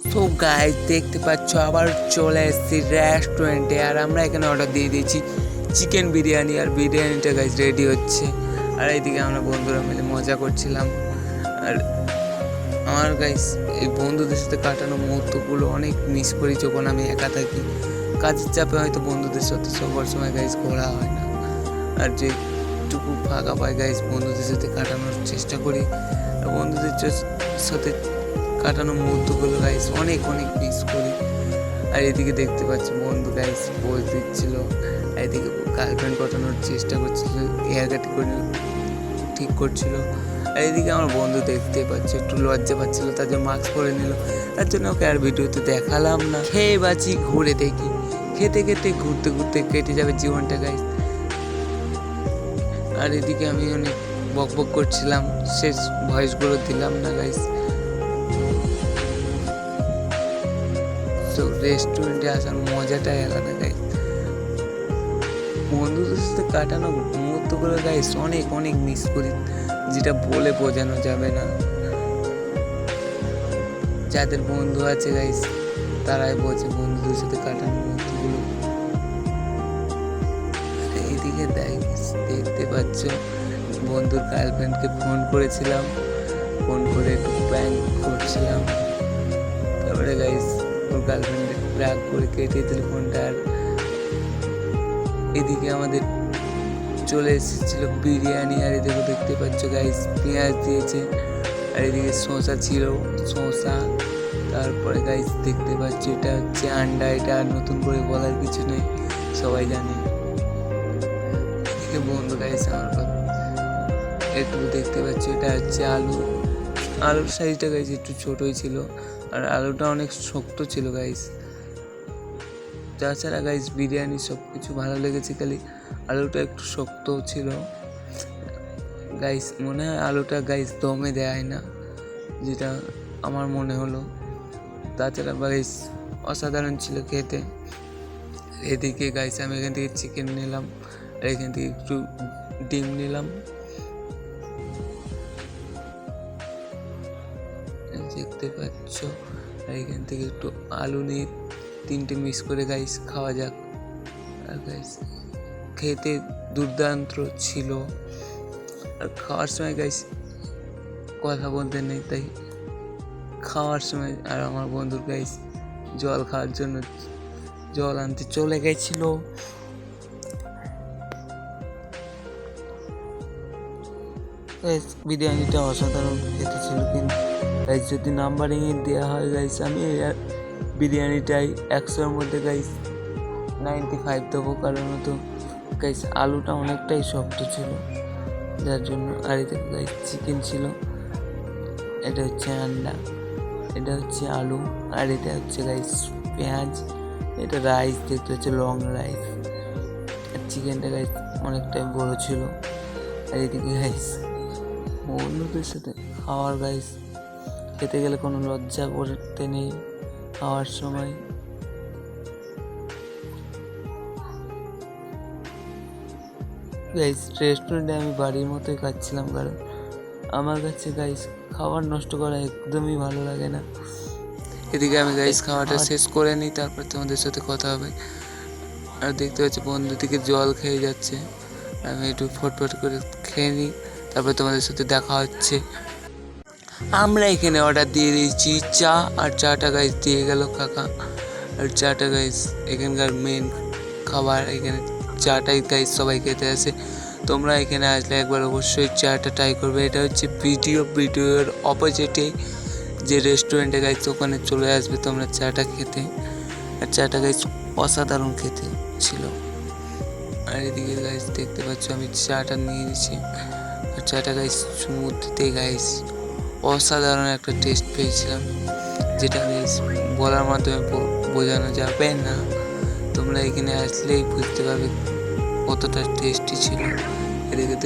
তো গাইজ দেখতে পাচ্ছ, আবার চলে এসেছি রেস্টুরেন্টে আর আমরা এখানে অর্ডার দিয়ে দিয়েছি চিকেন বিরিয়ানি আর বিরিয়ানিটা গাইজ রেডি হচ্ছে। আর এইদিকে আমরা বন্ধুরা মিলে মজা করছিলাম। আর আমার গাইজ এই বন্ধুদের সাথে কাটানো মুহূর্তগুলো অনেক মিস করি যখন আমি একা থাকি। কাজের চাপে হয়তো বন্ধুদের সাথে সবার সময় গাইজ ঘোরা হয় না। আর যেটুকু ফাঁকা পাই গাইজ বন্ধুদের সাথে কাটানোর চেষ্টা করি। আর বন্ধুদের সাথে কাটানো মুহূর্তগুলো গাইস অনেক অনেক মিস করি। আর এদিকে দেখতে পাচ্ছি বন্ধু গাইস পোজ দিচ্ছিল, আর এদিকে গার্লফ্রেন্ড কটানোর চেষ্টা করছিল হেয়ার কাট করে ঠিক করছিল। আর এদিকে আমার বন্ধু দেখতে পাচ্ছে, একটু লজ্জা পাচ্ছিল, তার জন্য মাস্ক পরে নিল। তার জন্য ওকে আর ভিডিওতে দেখালাম না। খেয়ে বাঁচি, ঘুরে দেখি। খেতে খেতে, ঘুরতে ঘুরতে কেটে যাবে জীবনটা গাইস আর এদিকে আমি অনেক বক বক করছিলাম, শেষ ভয়েসগুলো দিলাম না গাইস তো রেস্টুরেন্টে আসার মজাটাই আলাদা গাইস বন্ধুদের সাথে কাটানো মুহূর্তগুলো গাইস অনেক অনেক মিস করি। যেটা বলে বোঝানো যাবে না। যাদের বন্ধু আছে গাইস তারাই বোঝে বন্ধুদের সাথে কাটানো মুহূর্তগুলো আর এইদিকে দেখতে পাচ্ছ, বন্ধুর গার্লফ্রেন্ডকে ফোন করেছিলাম। ফোন করে একটু প্র্যাঙ্ক করছিলাম। গার্লফ্রেন্ড রাগ করে কেটে দিল ফোনটা আর এদিকে আমাদের চলে এসেছিল বিরিয়ানি আর এদিকে দেখতে পাচ্ছ গাইস পেঁয়াজ দিয়েছে আর এদিকে শসা ছিল, শসা। তারপরে গাইস দেখতে পাচ্ছ এটা হচ্ছে আন্ডা, এটা আর নতুন করে বলার কিছু নেই, সবাই জানে। এদিকে বন্ধু গাইস আমার একটু দেখতে পাচ্ছি এটা হচ্ছে আলু। আলুর সাইজটা গাইস একটু ছোটোই ছিল, আর আলুটা অনেক শক্ত ছিল গাইস তাছাড়া গাইস বিরিয়ানি সব কিছু ভালো লেগেছে খালি আলুটা একটু শক্ত ছিল। গাইস মনে হয় আলুটা গাইস দমে দেয় না, যেটা আমার মনে হলো। তাছাড়া গাইস অসাধারণ ছিল খেতে। এদিকে গাইস আমি এখান থেকে চিকেন নিলাম, আর এখান থেকে একটু ডিম নিলাম। দেখতে পাচ্ছ। আর এখান থেকে একটু আলু নিয়ে তিনটে মিক্স করে গাইস খাওয়া যাক। আর গাইস খেতে দুর্দান্ত ছিল। আর খাওয়ার সময় গাইস কথা বলতে নেই, তাই খাওয়ার সময় আর আমার বন্ধুর গাইস জল খাওয়ার জন্য জল আনতে চলে গেছিল। বিরিয়ানিটা অসাধারণ খেতে ছিল কিন্তু। গাইস যদি নাম্বারিং এ দেওয়া হয় গাইস আমি বিরিয়ানিটাই একশোর মধ্যে গাইস নাইনটি ফাইভ দেবো কারণ তো গাইস আলুটা অনেকটাই শক্ত ছিল। যার জন্য, আর এতে গাইস চিকেন ছিল। এটা হচ্ছে আন্ডা, এটা হচ্ছে আলু, আর এটা হচ্ছে গাইস পেঁয়াজ, এটা রাইস দেখতে হচ্ছে লং রাইস আর চিকেনটা গাইস অনেকটাই বড় ছিল। আর এদিকে গাইস বন্ধুদের সাথে খাওয়ার গাইস খেতে গেলে কোনো লজ্জা করতে নেই খাওয়ার সময়। গাইস রেস্টুরেন্টে আমি বাড়ির মতোই খাচ্ছিলাম কারণ আমার কাছে গাইস খাবার নষ্ট করা একদমই ভালো লাগে না। এদিকে আমি গাইস খাওয়াটা শেষ করে নিই তারপর তোমাদের সাথে কথা হবে। আর দেখতে পাচ্ছি বন্ধু থেকে জল খেয়ে যাচ্ছে। আমি একটু ফটফট করে খেয়ে নিই। তারপর তোমাদের সাথে দেখা হচ্ছে। আমরা এখানে অর্ডার দিয়ে দিয়েছি চা আর চাটা গাইস দিয়ে গেল কাকা। আর চাটা গাইস এখানকার মেন খাবার, এখানে চাটাই গাইস সবাই খেতে আসে। তোমরা এখানে আসলে একবার অবশ্যই চাটা ট্রাই করবে। এটা হচ্ছে ভিডিও ভিডিওর অপোজিটে যে রেস্টুরেন্টে গাইস ওখানে চলে আসবে তোমরা চাটা খেতে। আর চাটা গাইস অসাধারণ খেতে ছিল। আর এদিকে গাইস দেখতে পাচ্ছ আমি চাটা নিয়ে নিয়েছি চাটা গাইস সমুদ্রতে গাইস অসাধারণ একটা টেস্ট পেয়েছিলাম, যেটা গাইস বলার মাধ্যমে বোঝানো যাবে না। তোমরা এখানে আসলেই বুঝতে পারবে কতটা টেস্টি ছিল। এদিকে